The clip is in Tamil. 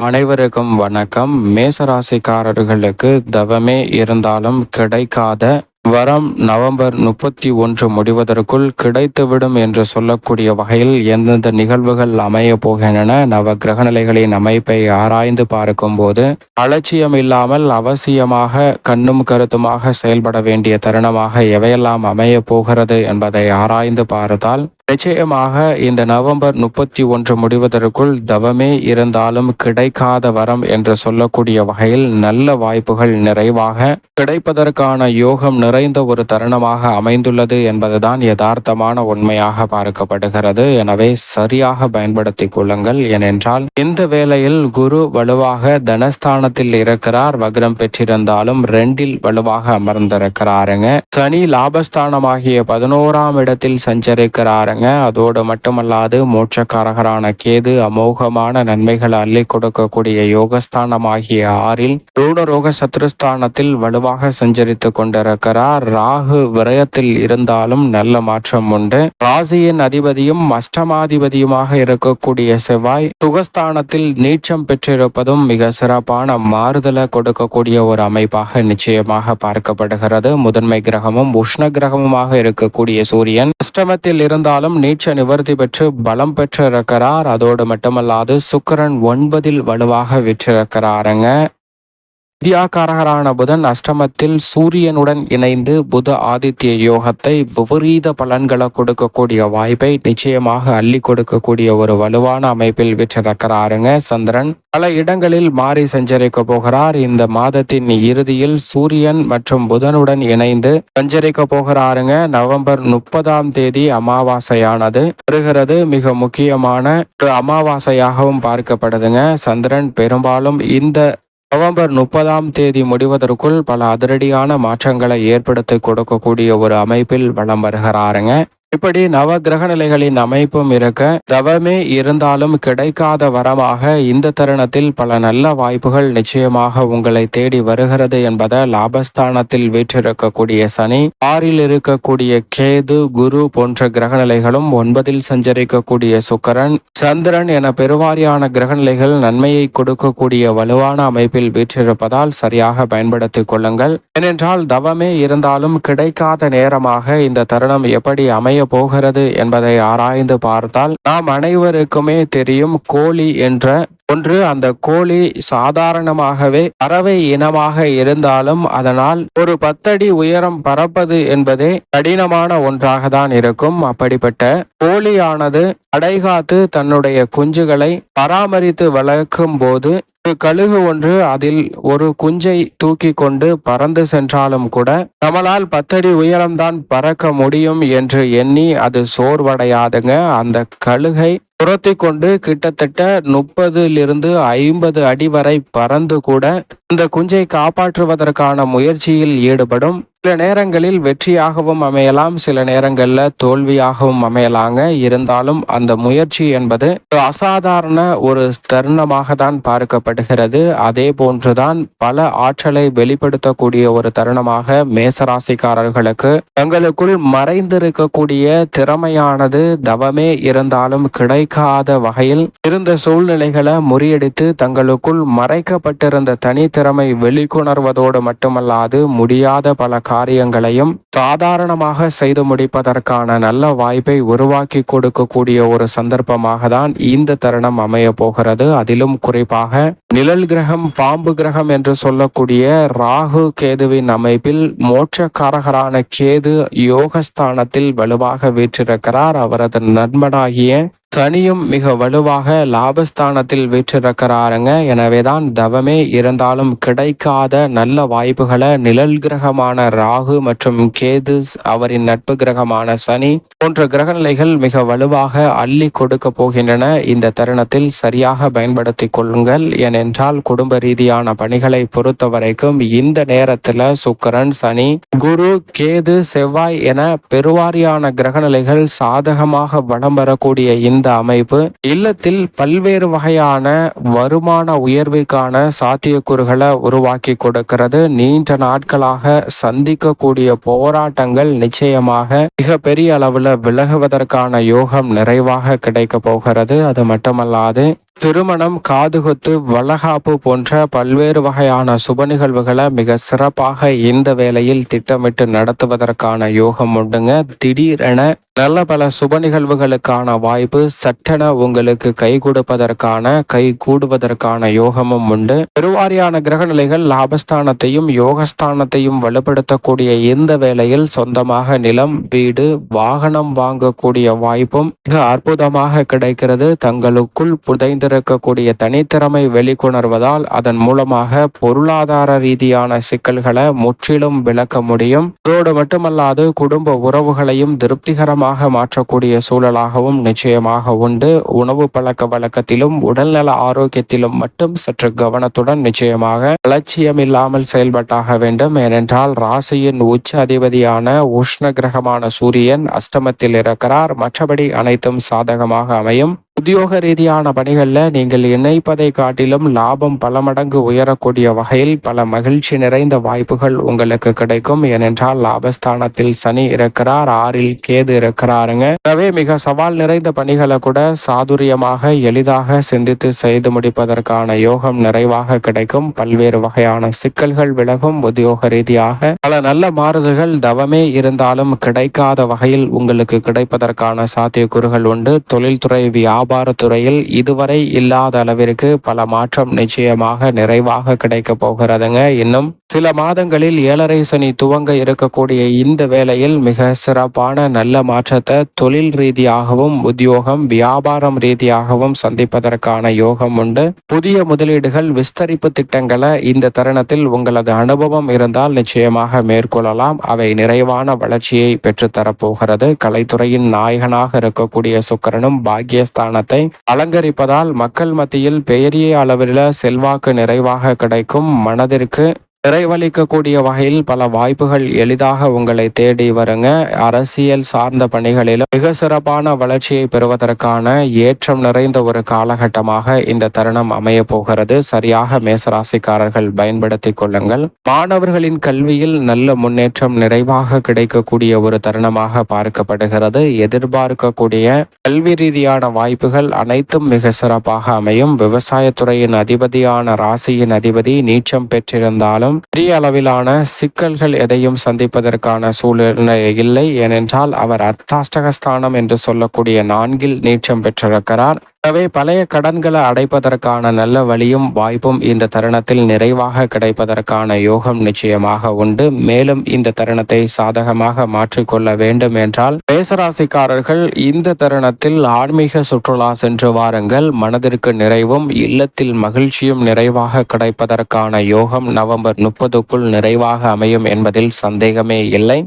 அனைவருக்கும் வணக்கம். மேசராசிக்காரர்களுக்கு தவமே இருந்தாலும் கிடைக்காத வரம் நவம்பர் முப்பத்தி ஒன்று முடிவதற்குள் கிடைத்துவிடும் என்று சொல்லக்கூடிய வகையில் எந்தெந்த நிகழ்வுகள் அமைய போகின்றன நவ கிரகநிலைகளின் அமைப்பை ஆராய்ந்து பார்க்கும்போது அலட்சியம் இல்லாமல் அவசியமாக கண்ணும் கருத்துமாக செயல்பட வேண்டிய தருணமாக எவையெல்லாம் அமைய போகிறது என்பதை ஆராய்ந்து பார்த்தால் நிச்சயமாக இந்த நவம்பர் முப்பத்தி ஒன்று முடிவதற்குள் தவமே இருந்தாலும் கிடைக்காத வரம் என்று சொல்லக்கூடிய வகையில் நல்ல வாய்ப்புகள் நிறைவாக கிடைப்பதற்கான யோகம் நிறைந்த ஒரு தருணமாக அமைந்துள்ளது என்பதுதான் யதார்த்தமான உண்மையாக பார்க்கப்படுகிறது. எனவே சரியாக பயன்படுத்திக் கொள்ளுங்கள். ஏனென்றால் இந்த வேளையில் குரு வலுவாக தனஸ்தானத்தில் இருக்கிறார். வக்ரம் பெற்றிருந்தாலும் ரெண்டில் வலுவாக அமர்ந்திருக்கிறாருங்க. சனி லாபஸ்தானமாகிய பதினோராம் இடத்தில் சஞ்சரிக்கிறாருங்க. இருக்காங்க அதோடு மட்டுமல்லாது மோட்சக்காரகரான கேது அமோகமான நன்மைகளை அள்ளி கொடுக்கக்கூடிய யோகஸ்தானமாகிய ஆறில் ரூணரோக சத்ருஸ்தானத்தில் வலுவாக சஞ்சரித்து கொண்டிருக்கிறார். ராகு விரயத்தில் இருந்தாலும் நல்ல மாற்றம் உண்டு. ராசியின் அதிபதியும் அஷ்டமாதிபதியுமாக இருக்கக்கூடிய செவ்வாய் சுகஸ்தானத்தில் நீச்சம் பெற்றிருப்பதும் மிக சிறப்பான மாறுதலை கொடுக்கக்கூடிய ஒரு அமைப்பாக நிச்சயமாக பார்க்கப்படுகிறது. முதன்மை கிரகமும் உஷ்ண கிரகமுமாக இருக்கக்கூடிய சூரியன் அஷ்டமத்தில் இருந்தால் காலம் நீச்ச நிவர்த்தி பெற்று பலம் பெற்றிருக்கிறார். அதோடு மட்டுமல்லாது சுக்கரன் ஒன்பதில் வலுவாக விற்றிருக்கிறாருங்க. வித்யாகாரகரான புதன் அஷ்டமத்தில் சூரியனுடன் இணைந்து புத ஆதித்ய யோகத்தை விபரீத பலன்களை கொடுக்கக்கூடிய வாய்ப்பை நிச்சயமாக அள்ளி கொடுக்கக்கூடிய ஒரு வலுவான அமைப்பில் விற்றிருக்கிறாருங்க சந்திரன். பல இடங்களில் மாறி சஞ்சரிக்க போகிறார். இந்த மாதத்தின் இறுதியில் சூரியன் மற்றும் புதனுடன் இணைந்து சஞ்சரிக்க போகிறாருங்க. நவம்பர் முப்பதாம் தேதி அமாவாசையானது வருகிறது. மிக முக்கியமான ஒரு அமாவாசையாகவும் பார்க்கப்படுதுங்க சந்திரன். பெரும்பாலும் இந்த நவம்பர் முப்பதாம் தேதி முடிவதற்குள் பல அதிரடியான மாற்றங்களை ஏற்படுத்தி கொடுக்கக்கூடிய ஒரு அமைப்பில் வளம் வருகிறாருங்க. இப்படி நவ கிரக நிலைகளின் அமைப்பும் இருக்க தவமே இருந்தாலும் கிடைக்காத வரமாக இந்த தருணத்தில் பல நல்ல வாய்ப்புகள் நிச்சயமாக உங்களை தேடி வருகிறது என்பதை லாபஸ்தானத்தில் வீற்றிருக்கக்கூடிய சனி ஆறில் இருக்கக்கூடிய கேது குரு போன்ற கிரகநிலைகளும் ஒன்பதில் சஞ்சரிக்கக்கூடிய சுக்கரன் சந்திரன் என பெருவாரியான கிரகநிலைகள் நன்மையை கொடுக்கக்கூடிய வலுவான அமைப்பில் வீற்றிருப்பதால் சரியாக பயன்படுத்திக் கொள்ளுங்கள். ஏனென்றால் தவமே இருந்தாலும் கிடைக்காத நேரமாக இந்த தருணம் எப்படி அமைய போகிறது என்பதை ஆராய்ந்து பார்த்தால் நாம் அனைவருக்குமே தெரியும் கோழி என்ற ஒன்று. அந்த கோழி சாதாரணமாகவே பறவை இனமாக இருந்தாலும் அதனால் ஒரு பத்தடி உயரம் பறப்பது என்பதே கடினமான ஒன்றாக தான் இருக்கும். அப்படிப்பட்ட கோழியானது அடைகாத்து தன்னுடைய குஞ்சுகளை பராமரித்து வளர்க்கும் போது ஒரு கழுகு ஒன்று அதில் ஒரு குஞ்சை தூக்கி கொண்டு பறந்து சென்றாலும் கூட நம்மளால் பத்தடி உயரம்தான் பறக்க முடியும் என்று எண்ணி அது சோர்வடையாதுங்க. அந்த கழுகை துரத்தி கொண்டு கிட்டத்தட்ட முப்பதிலிருந்து ஐம்பது அடி வரை பறந்து கூட இந்த குஞ்சை காப்பாற்றுவதற்கான முயற்சியில் ஈடுபடும். சில நேரங்களில் வெற்றியாகவும் அமையலாம் சில நேரங்களில் தோல்வியாகவும் அமையலாங்க. இருந்தாலும் அந்த முயற்சி என்பது அசாதாரண ஒரு தருணமாக தான் பார்க்கப்படுகிறது. அதே போன்றுதான் பல ஆற்றலை வெளிப்படுத்தக்கூடிய ஒரு தருணமாக மேசராசிக்காரர்களுக்கு தங்களுக்குள் மறைந்திருக்கக்கூடிய திறமையானது தவமே இருந்தாலும் கிடை கிடைக்காத வகையில் இருந்த சூழ்நிலைகளை முறியடித்து தங்களுக்குள் மறைக்கப்பட்டிருந்த தனித்திறமை வெளிக்கொணர்வதோடு மட்டுமல்லாது முடியாத பல காரியங்களையும் சாதாரணமாக செய்து முடிப்பதற்கான நல்ல வாய்ப்பை உருவாக்கி கொடுக்கக்கூடிய ஒரு சந்தர்ப்பமாக தான் இந்த தருணம் அமைய போகிறது. அதிலும் குறிப்பாக நிழல் கிரகம் பாம்பு கிரகம் என்று சொல்லக்கூடிய ராகு கேதுவின் அமைப்பில் மோட்சக்காரகரான கேது யோகஸ்தானத்தில் வலுவாக வீற்றிருக்கிறார். அவரது நண்பனாகிய சனியும் மிக வலுவாக லாபஸ்தானத்தில் வீற்றிருக்கிறாருங்க. எனவேதான் தவமே இருந்தாலும் கிடைக்காத நல்ல வாய்ப்புகளை நிழல் கிரகமான ராகு மற்றும் கேது அவரின் நட்பு கிரகமான சனி போன்ற கிரகநிலைகள் மிக வலுவாக அள்ளி கொடுக்க போகின்றன. இந்த தருணத்தில் சரியாக பயன்படுத்தி கொள்ளுங்கள். ஏனென்றால் குடும்ப ரீதியான பணிகளை பொறுத்த வரைக்கும் இந்த நேரத்தில் சுக்கரன் சனி குரு கேது செவ்வாய் என பெருவாரியான கிரகநிலைகள் சாதகமாக வளம் வரக்கூடிய இந்த இந்த அமைப்பு இல்லத்தில் பல்வேறு வகையான வருமான உயர்விற்கான சாத்தியக்கூறுகளை உருவாக்கி கொடுக்கிறது. நீண்ட நாட்களாக சந்திக்கக்கூடிய போராட்டங்கள் நிச்சயமாக மிக பெரிய அளவுல விலகுவதற்கான யோகம் நிறைவாக கிடைக்க போகிறது. அது மட்டுமல்லாது திருமணம் காதுகுத்து வளகாப்பு போன்ற பல்வேறு வகையான சுப நிகழ்வுகளை மிக சிறப்பாக இந்த வேளையில் திட்டமிட்டு நடத்துவதற்கான யோகம் உண்டுங்க. திடீரென நல்ல பல சுப நிகழ்வுகளுக்கான வாய்ப்பு சட்டென உங்களுக்கு கை கொடுப்பதற்கான கை கூடுவதற்கான யோகமும் உண்டு. பெருவாரியான கிரகநிலைகள் லாபஸ்தானத்தையும் யோகஸ்தானத்தையும் வலுப்படுத்தக்கூடிய இந்த வேளையில் சொந்தமாக நிலம் வீடு வாகனம் வாங்கக்கூடிய வாய்ப்பும் மிக அற்புதமாக கிடைக்கிறது. தங்களுக்குள் இருக்கக்கூடிய தனித்திறமை வெளிக்கொணர்வதால் அதன் மூலமாக பொருளாதார ரீதியான சிக்கல்களை முற்றிலும் விளக்க முடியும். அதோடு மட்டுமல்லாது குடும்ப உறவுகளையும் திருப்திகரமாக மாற்றக்கூடிய சூழலாகவும் நிச்சயமாக உண்டு. உணவு பழக்க வழக்கத்திலும் உடல்நல ஆரோக்கியத்திலும் மட்டும் சற்று கவனத்துடன் நிச்சயமாக அலட்சியம் இல்லாமல் செயல்பட்டாக வேண்டும். ஏனென்றால் ராசியின் உச்ச அதிபதியான உஷ்ண கிரகமான சூரியன் அஷ்டமத்தில் இருக்கிறார். மற்றபடி அனைத்தும் சாதகமாக அமையும். உத்தியோக ரீதியான பணிகளில் நீங்கள் இணைப்பதை காட்டிலும் லாபம் பல மடங்கு உயரக்கூடிய வகையில் பல மகிழ்ச்சி நிறைந்த வாய்ப்புகள் உங்களுக்கு கிடைக்கும். ஏனென்றால் லாபஸ்தானத்தில் சனி இருக்கிறார் ஆறில் கேது இருக்கிறாருங்க. எனவே மிக சவால் நிறைந்த பணிகளை கூட சாதுரியமாக எளிதாக சிந்தித்து செய்து முடிப்பதற்கான யோகம் நிறைவாக கிடைக்கும். பல்வேறு வகையான சிக்கல்கள் விலகும். உத்தியோக ரீதியாக பல நல்ல மாறுதல்கள் தவமே இருந்தாலும் கிடைக்காத வகையில் உங்களுக்கு கிடைப்பதற்கான சாத்தியக்கூறுகள் உண்டு. தொழில்துறை வியாபாரத்துறையில் இதுவரை இல்லாத அளவிற்கு பல மாற்றம் நிச்சயமாக நிறைவாக கிடைக்க போகிறதுங்க. இன்னும் சில மாதங்களில் ஏழரை சனி துவங்க இருக்கக்கூடிய இந்த வேளையில் மிக சிறப்பான நல்ல மாற்றத்தை தொழில் ரீதியாகவும் உத்தியோகம் வியாபாரம் ரீதியாகவும் சந்திப்பதற்கான யோகம் உண்டு. புதிய முதலீடுகள் விஸ்தரிப்பு திட்டங்களை இந்த தருணத்தில் உங்களது அனுபவம் இருந்தால் நிச்சயமாக மேற்கொள்ளலாம். அவை நிறைவான வளர்ச்சியை பெற்றுத்தரப்போகிறது. கலைத்துறையின் நாயகனாக இருக்கக்கூடிய சுக்கரனும் பாக்கியஸ்தானத்தை அலங்கரிப்பதால் மக்கள் மத்தியில் பெரிய அளவில் செல்வாக்கு நிறைவாக கிடைக்கும் மனதிற்கு நிறைவளிக்கக்கூடிய வகையில் பல வாய்ப்புகள் எளிதாக உங்களை தேடி வருங்க. அரசியல் சார்ந்த பணிகளிலும் மிக சிறப்பான வளர்ச்சியை பெறுவதற்கான ஏற்றம் நிறைந்த ஒரு காலகட்டமாக இந்த தருணம் அமைய போகிறது. சரியாக மேசராசிக்காரர்கள் பயன்படுத்திக் கொள்ளுங்கள். மாணவர்களின் கல்வியில் நல்ல முன்னேற்றம் நிறைவாக கிடைக்கக்கூடிய ஒரு தருணமாக பார்க்கப்படுகிறது. எதிர்பார்க்கக்கூடிய கல்வி ரீதியான வாய்ப்புகள் அனைத்தும் மிக சிறப்பாக அமையும். விவசாயத்துறையின் அதிபதியான ராசியின் அதிபதி நீச்சம் பெற்றிருந்தாலும் இருந்தாலும் பெரிய அளவிலான சிக்கல்கள் எதையும் சந்திப்பதற்கான சூழ்நிலை இல்லை. ஏனென்றால் அவர் அர்த்தாஷ்டகஸ்தானம் என்று சொல்லக்கூடிய நான்கில் நீச்சம் பெற்றிருக்கிறார். எனவே பழைய கடன்களை அடைப்பதற்கான நல்ல வழியும் வாய்ப்பும் இந்த தருணத்தில் நிறைவாக கிடைப்பதற்கான யோகம் நிச்சயமாக உண்டு. மேலும் இந்த தருணத்தை சாதகமாக மாற்றிக்கொள்ள வேண்டும் என்றால் மேசராசிக்காரர்கள் இந்த தருணத்தில் ஆன்மீக சுற்றுலா சென்று வாருங்கள். மனதிற்கு நிறைவும் இல்லத்தில் மகிழ்ச்சியும் நிறைவாக கிடைப்பதற்கான யோகம் நவம்பர் முப்பதுக்குள் நிறைவாக அமையும் என்பதில் சந்தேகமே இல்லை.